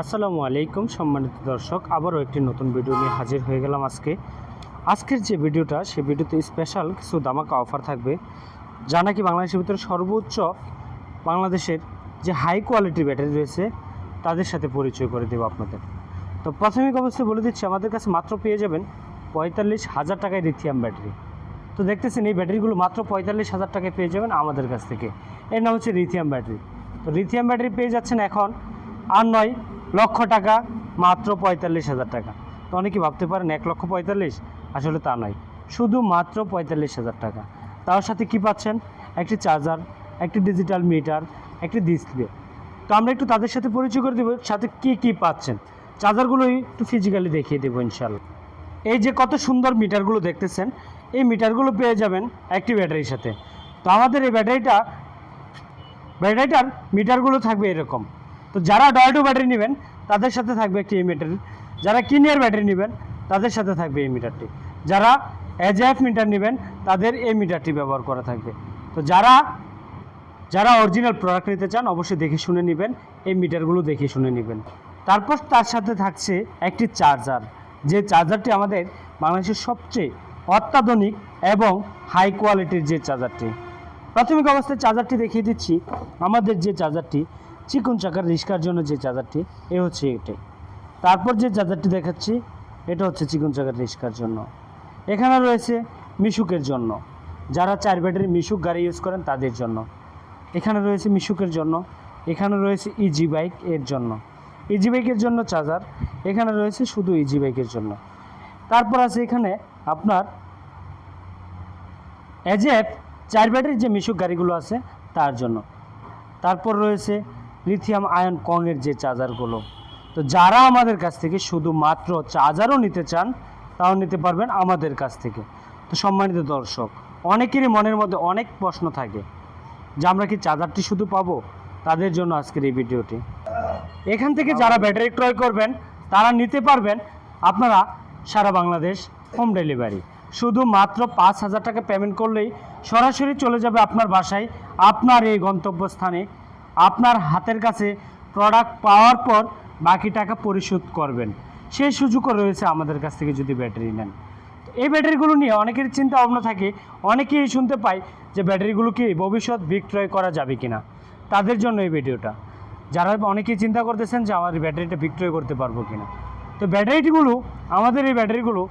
আসসালামু আলাইকুম সম্মানিত দর্শক, আবারও একটি নতুন ভিডিও নিয়ে হাজির হয়ে গেলাম আজকে। আজকের যে ভিডিওটা সেই ভিডিওতে স্পেশাল কিছু দামাকা অফার থাকবে। যা নাকি বাংলাদেশের ভিতরে সর্বোচ্চ বাংলাদেশের যে হাই কোয়ালিটির ব্যাটারি রয়েছে, তাদের সাথে পরিচয় করে দেবো আপনাদের। তো প্রাথমিক অবস্থায় বলে দিচ্ছি, আমাদের কাছে মাত্র পেয়ে যাবেন পঁয়তাল্লিশ হাজার টাকায় লিথিয়াম ব্যাটারি তো দেখতেছেন, এই ব্যাটারিগুলো মাত্র পঁয়তাল্লিশ হাজার টাকায় পেয়ে যাবেন আমাদের কাছ থেকে। এর নাম হচ্ছে লিথিয়াম ব্যাটারি তো লিথিয়াম ব্যাটারি পেয়ে যাচ্ছেন এখন আর নয় লক্ষ টাকা, মাত্র পঁয়তাল্লিশ হাজার টাকা। তো অনেকে ভাবতে পারেন, এক লক্ষ পঁয়তাল্লিশ? আসলে তা নয়। শুধু মাত্র পঁয়তাল্লিশ হাজার টাকা। তার সাথে কি পাচ্ছেন? একটি চার্জার, একটি ডিজিটাল মিটার, একটি ডিসপ্লে। তো আমরা একটু তাদের সাথে পরিচয় করে দেবো, সাথে কি কি পাচ্ছেন। চার্জারগুলো একটু ফিজিক্যালি দেখিয়ে দেবো ইনশাল্লাহ এই যে কত সুন্দর মিটারগুলো দেখতেছেন, এই মিটারগুলো পেয়ে যাবেন একটি ব্যাটারির সাথে। তো আমাদের এই ব্যাটারিটা, ব্যাটারিটার মিটারগুলো থাকবে এরকম। তো যারা ডয়েটো ব্যাটারি নেবেন তাদের সাথে থাকবে একটি এই মিটার যারা কিনিয়ার ব্যাটারি নেবেন, তাদের সাথে থাকবে এই মিটারটি যারা এজএফ মিটার নেবেন, তাদের এই মিটারটি ব্যবহার করা থাকবে। তো যারা যারা অরিজিনাল প্রোডাক্ট নিতে চান, অবশ্যই দেখে শুনে নেবেন, এই মিটারগুলো দেখে শুনে নেবেন। তারপর তার সাথে থাকছে একটি চার্জার যে চার্জারটি আমাদের বাংলাদেশের সবচেয়ে অত্যাধুনিক এবং হাই কোয়ালিটির যে চার্জারটি প্রাথমিক অবস্থায় চার্জারটি দেখিয়ে দিচ্ছি। আমাদের যে চার্জারটি চিকন চাকার রিস্কার জন্য যে চার্জারটি এ হচ্ছে এটাই তারপর যে চার্জারটি দেখাচ্ছি, এটা হচ্ছে চিকন চাকার রিস্কার জন্য। এখানে রয়েছে মিশুকের জন্য। যারা চার ব্যাটারি মিশুক গাড়ি ইউজ করেন, তাদের জন্য। এখানে রয়েছে মিশুকের জন্য। এখানে রয়েছে ইজি বাইক এর জন্য। ইজি বাইকের জন্য চার্জার এখানে রয়েছে শুধু ইজি বাইকের জন্য। তারপর আছে এখানে আপনার এজেফ চার ব্যাটারির যে মিশুক গাড়িগুলো আছে, তার জন্য। তারপর রয়েছে লিথিয়াম আয়ন কংয়ের যে চার্জারগুলো তো যারা আমাদের কাছ থেকে শুধুমাত্র চার্জারও নিতে চান তাও নিতে পারবেন আমাদের কাছ থেকে। তো সম্মানিত দর্শক, অনেকেরই মনের মধ্যে অনেক প্রশ্ন থাকে যে আমরা কি চার্জারটি শুধু পাবো? তাদের জন্য আজকের এই ভিডিওটি। এখান থেকে যারা ব্যাটারি ক্রয় করবেন, তারা নিতে পারবেন আপনারা সারা বাংলাদেশ হোম ডেলিভারি শুধু মাত্র পাঁচ হাজার টাকা পেমেন্ট করলেই সরাসরি চলে যাবে আপনার বাসায়, আপনার এই গন্তব্যস্থানে আপনার হাতের কাছে প্রোডাক্ট পাওয়ার পর বাকি টাকা পরিশোধ করবেন। সেই সুযোগও রয়েছে আমাদের কাছ থেকে যদি ব্যাটারি নেন। এই ব্যাটারিগুলো নিয়ে অনেকের চিন্তা ভাবনা থাকে, অনেকেই শুনতে পায় যে ব্যাটারিগুলো কি ভবিষ্যৎ বিক্রয় করা যাবে কিনা। তাদের জন্য এই ভিডিওটা। যারা অনেকেই চিন্তা করতেছেন যে আমার ব্যাটারিটা বিক্রয় করতে পারব কি না তো ব্যাটারিগুলো আমাদের এই ব্যাটারিগুলো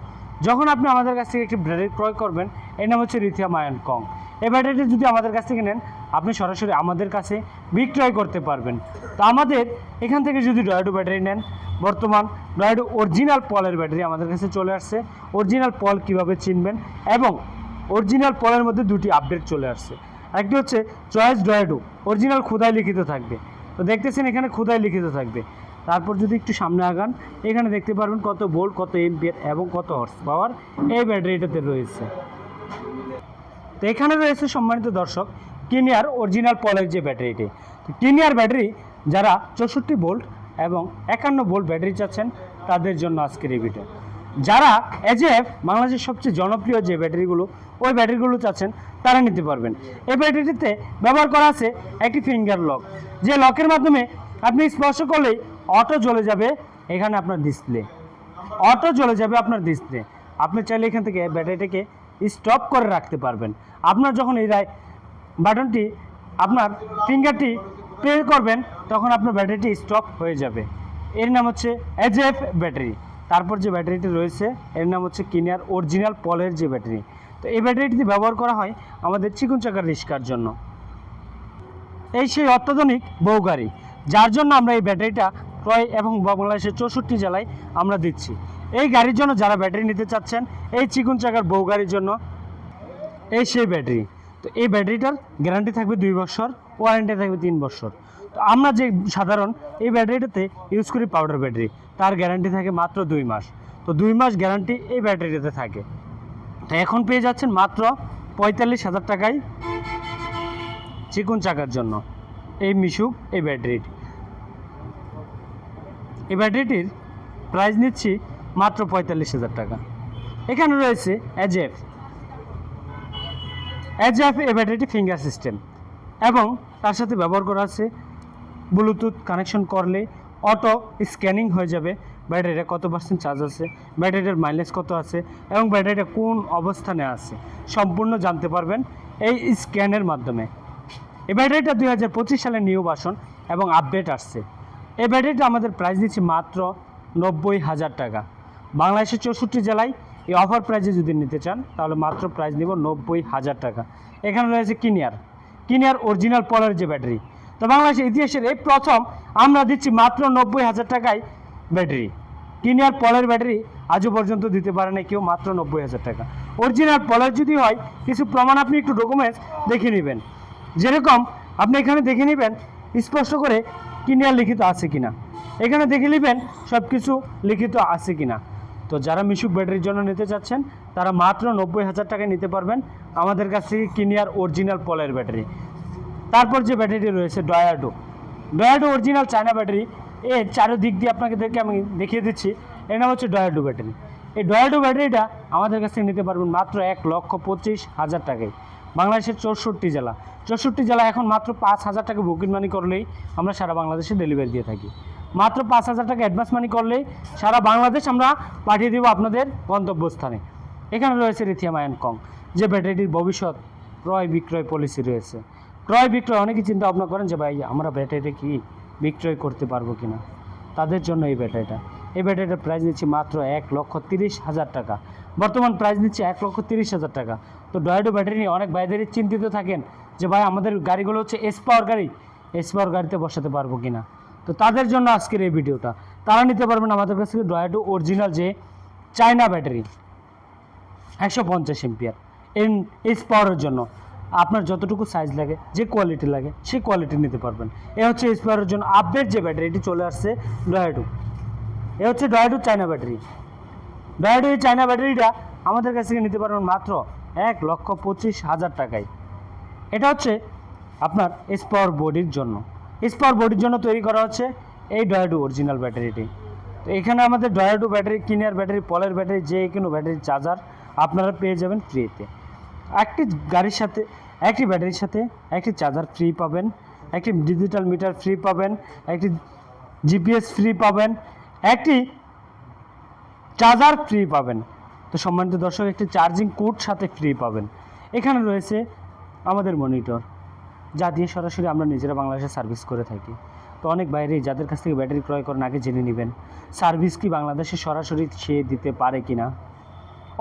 যখন আপনি আমাদের কাছ থেকে একটি ব্যাটারি ক্রয় করবেন, এর নাম হচ্ছে লিথিয়াম আয়ন কং এই ব্যাটারিটি যদি আমাদের কাছ থেকে নেন, আপনি সরাসরি আমাদের কাছে বিক্রয় করতে পারবেন। তো আমাদের এখান থেকে যদি ডয়াডো ব্যাটারি নেন, বর্তমান ডয়াডো অরিজিনাল পলের ব্যাটারি আমাদের কাছে চলে আসছে। অরিজিনাল পল কীভাবে চিনবেন এবং অরিজিনাল পলের মধ্যে দুটি আপডেট চলে আসছে। একটি হচ্ছে চয়েস ডয়াডো অরিজিনাল ক্ষুদায় লিখিত থাকবে। তো দেখতেছেন এখানে ক্ষুদায় লিখিত থাকবে। তারপর যদি একটু সামনে আগান, এখানে দেখতে পারবেন কত ভোল্ট, কত এমপিয়ার এবং কত হর্স পাওয়ার এই ব্যাটারিটাতে রয়েছে। তো এখানে রয়েছে সম্মানিত দর্শক কিনিয়ার অরিজিনাল পলের যে ব্যাটারিটি। তো কিনিয়ার ব্যাটারি যারা চৌষট্টি ভোল্ট এবং একান্ন ভোল্ট ব্যাটারি চাচ্ছেন, তাদের জন্য আজকের এই ভিডিও যারা এজেফ বাংলাদেশের সবচেয়ে জনপ্রিয় যে ব্যাটারিগুলো, ওই ব্যাটারিগুলো চাচ্ছেন, তারা নিতে পারবেন। এই ব্যাটারিটিতে ব্যবহার করা আছে একটি ফিঙ্গার লক যে লকের মাধ্যমে আপনি স্পর্শ করলেই অটো জ্বলে যাবে এখানে আপনার ডিসপ্লে অটো জ্বলে যাবে আপনার ডিসপ্লে আপনি চাইলে এখান থেকে ব্যাটারিটাকে স্টপ করে রাখতে পারবেন। আপনার যখন এই বাটনটি আপনার ফিঙ্গারটি প্রে করবেন, তখন আপনার ব্যাটারিটি স্টপ হয়ে যাবে। এর নাম হচ্ছে এজএফ ব্যাটারি। তারপর যে ব্যাটারিটি রয়েছে, এর নাম হচ্ছে কিনিয়ার অরিজিনাল পলের যে ব্যাটারি। তো এই ব্যাটারিটি ব্যবহার করা হয়, আমাদের চিকুন চাকার রিস্কার জন্য? এই সেই অত্যাধুনিক বউ গাড়ি যার জন্য আমরা এই ব্যাটারিটা ক্রয় এবং বাংলাদেশের চৌষট্টি জেলায় আমরা দিচ্ছি। এই গাড়ির জন্য যারা ব্যাটারি নিতে চাচ্ছেন, এই চিকুন চাকার বউ গাড়ির জন্য এই সেই ব্যাটারি। তো এই ব্যাটারিটার গ্যারান্টি থাকবে দুই বছর, ওয়ারেন্টি থাকবে তিন বছর। তো আমরা যে সাধারণ এই ব্যাটারিটাতে ইউজ করি পাউডার ব্যাটারি, তার গ্যারান্টি থাকে মাত্র দুই মাস। তো দুই মাস গ্যারান্টি এই ব্যাটারিটাতে থাকে। তো এখন পেয়ে যাচ্ছেন মাত্র পঁয়তাল্লিশ হাজার টাকায় চিকুন চাকার জন্য এই মিশুক এই ব্যাটারিটি। এই ব্যাটারিটির প্রাইস নিচ্ছি মাত্র পঁয়তাল্লিশ হাজার টাকা। এখানে রয়েছে এজেফ এজেফ এই ব্যাটারিটি ফিঙ্গার সিস্টেম এবং তার সাথে ব্যবহার করা আছে ব্লুটুথ কানেকশন করলে অটো স্ক্যানিং হয়ে যাবে। ব্যাটারিটা কত পার্সেন্ট চার্জ আছে? ব্যাটারিটার মাইলেজ কত আছে? এবং ব্যাটারিটা কোন অবস্থানে আছে? সম্পূর্ণ জানতে পারবেন এই স্ক্যানের মাধ্যমে। এই ব্যাটারিটা দুই সালের নিউ ভার্সন এবং আপডেট আসছে। এই ব্যাটারিটা আমাদের প্রাইস দিচ্ছি মাত্র নব্বই হাজার টাকা। বাংলাদেশের চৌষট্টি জেলায় এই অফার প্রাইজে যদি নিতে চান, তাহলে মাত্র প্রাইস নিব নব্বই হাজার টাকা। এখানে রয়েছে কিনিয়ার কিনিয়ার অরিজিনাল পলের যে ব্যাটারি। তো বাংলাদেশের ইতিহাসের এই প্রথম আমরা দিচ্ছি মাত্র নব্বই হাজার টাকায় ব্যাটারি। কিনিয়ার পলের ব্যাটারি আজও পর্যন্ত দিতে পারে না কেউ, মাত্র নব্বই হাজার টাকা। অরিজিনাল পলের যদি হয়, কিছু প্রমাণ আপনি একটু ডকুমেন্টস দেখে নেবেন। যেরকম আপনি এখানে দেখে নেবেন, স্পষ্ট করে কিনিয়ার লিখিত আছে কিনা? এখানে দেখে নেবেন সব কিছু লিখিত আছে কিনা। তো যারা মিশুক ব্যাটারির জন্য নিতে চাচ্ছেন, তারা মাত্র নব্বই হাজার টাকায় নিতে পারবেন আমাদের কাছ থেকে কিনিয়ার অরিজিনাল পলের ব্যাটারি। তারপর যে ব্যাটারিটি রয়েছে ডয়াডো ডয়াডো অরিজিনাল চায়না ব্যাটারি, এর চারিদিক দিয়ে আপনাকে দেখে আমি দেখিয়ে দিচ্ছি। এর নাম হচ্ছে ডয়াডো ব্যাটারি। এই ডয়াডো ব্যাটারিটা আমাদের কাছ থেকে নিতে পারবেন মাত্র এক লক্ষ পঁচিশ হাজার টাকায়। বাংলাদেশের চৌষট্টি জেলা। চৌষট্টি জেলা এখন মাত্র পাঁচ হাজার টাকা বুকিং মানি করলেই আমরা সারা বাংলাদেশে ডেলিভারি দিয়ে থাকি। মাত্র পাঁচ হাজার টাকা অ্যাডভান্স মানি করলেই সারা বাংলাদেশ আমরা পাঠিয়ে দেবো আপনাদের গন্তব্যস্থানে। এখানে রয়েছে রিথিয়াম আয়ন কং যে ব্যাটারিটির ভবিষ্যৎ ক্রয় বিক্রয় পলিসি রয়েছে। ক্রয় বিক্রয় অনেকে চিন্তা ভাবনা করেন যে ভাই, আমরা ব্যাটারিটা কি বিক্রয় করতে পারব কিনা? তাদের জন্য এই ব্যাটারিটা এই ব্যাটারিটার প্রাইস দিচ্ছি মাত্র এক লক্ষ তিরিশ হাজার টাকা। বর্তমান প্রাইস নিচ্ছে এক লক্ষ তিরিশ হাজার টাকা। তো ডয়েডো ব্যাটারি নিয়ে অনেক ভাইদেরই চিন্তিত থাকেন যে, ভাই, আমাদের গাড়িগুলো হচ্ছে এস পাওয়ার গাড়ি। এস পাওয়ার গাড়িতে বসাতে পারব কি না তো তাদের জন্য আজকের এই ভিডিওটা। তারা নিতে পারবেন আমাদের কাছ থেকে ডয়েডো অরিজিনাল যে চায়না ব্যাটারি, একশো পঞ্চাশ এমপিয়ার। এন এস পাওয়ারের জন্য। আপনার যতটুকু সাইজ লাগে, যে কোয়ালিটি লাগে, সেই কোয়ালিটি নিতে পারবেন। এ হচ্ছে এস পাওয়ারের জন্য আপডেট যে ব্যাটারি এটি চলে আসছে ডয়াডু এ হচ্ছে ডয়াডু চায়না ব্যাটারি। ডয়াডু এই চায়না ব্যাটারিটা আমাদের কাছ থেকে নিতে পারবেন মাত্র এক লক্ষ পঁচিশ হাজার টাকায়। এটা হচ্ছে আপনার এস পাওয়ার বডির জন্য। এস পাওয়ার বডির জন্য তৈরি করা হচ্ছে এই ডয়াডু অরিজিনাল ব্যাটারিটি। তো এখানে আমাদের ডয়াডু ব্যাটারি, কিনিয়ার ব্যাটারি, পলের ব্যাটারি, যে কোনো ব্যাটারি চার্জার আপনারা পেয়ে যাবেন ফ্রিতে একটি গাড়ির সাথে, একটি ব্যাটারির সাথে একটি চার্জার ফ্রি পাবেন, একটি ডিজিটাল মিটার ফ্রি পাবেন, একটি জিপিএস ফ্রি পাবেন একটি চার্জার ফ্রি পাবেন। তো সম্মানিত দর্শক, একটি চার্জিং কোড সাথে ফ্রি পাবেন। এখানে রয়েছে আমাদের মনিটর যা দিয়ে সরাসরি আমরা নিজেরা বাংলাদেশে সার্ভিস করে থাকি। তো অনেক বাইরে যাদের কাছ থেকে ব্যাটারি ক্রয় করেন আগে জেনে নেবেন সার্ভিস কি বাংলাদেশে সরাসরি সে দিতে পারে কি না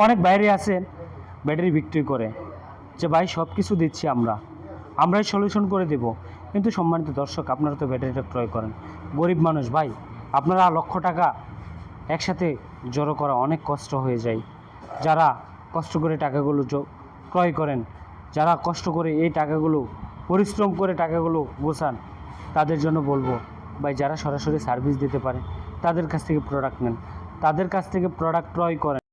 অনেক বাইরে আছেন ব্যাটারি বিক্রি করে, যে ভাই সব কিছু দিচ্ছি আমরা, আমরাই সলিউশন করে দেব। কিন্তু সম্মানিত দর্শক, আপনারা তো ব্যাটারিটা ক্রয় করেন। গরিব মানুষ, ভাই আপনারা লক্ষ টাকা একসাথে জড়ো করা অনেক কষ্ট হয়ে যায়। যারা কষ্ট করে টাকাগুলো ক্রয় করেন, যারা কষ্ট করে এই টাকাগুলো, পরিশ্রম করে টাকাগুলো গোছান, তাদের জন্য বলব বা যারা সরাসরি সার্ভিস দিতে পারে, তাদের কাছ থেকে প্রোডাক্ট নেন। তাদের কাছ থেকে প্রোডাক্ট ক্রয় করেন।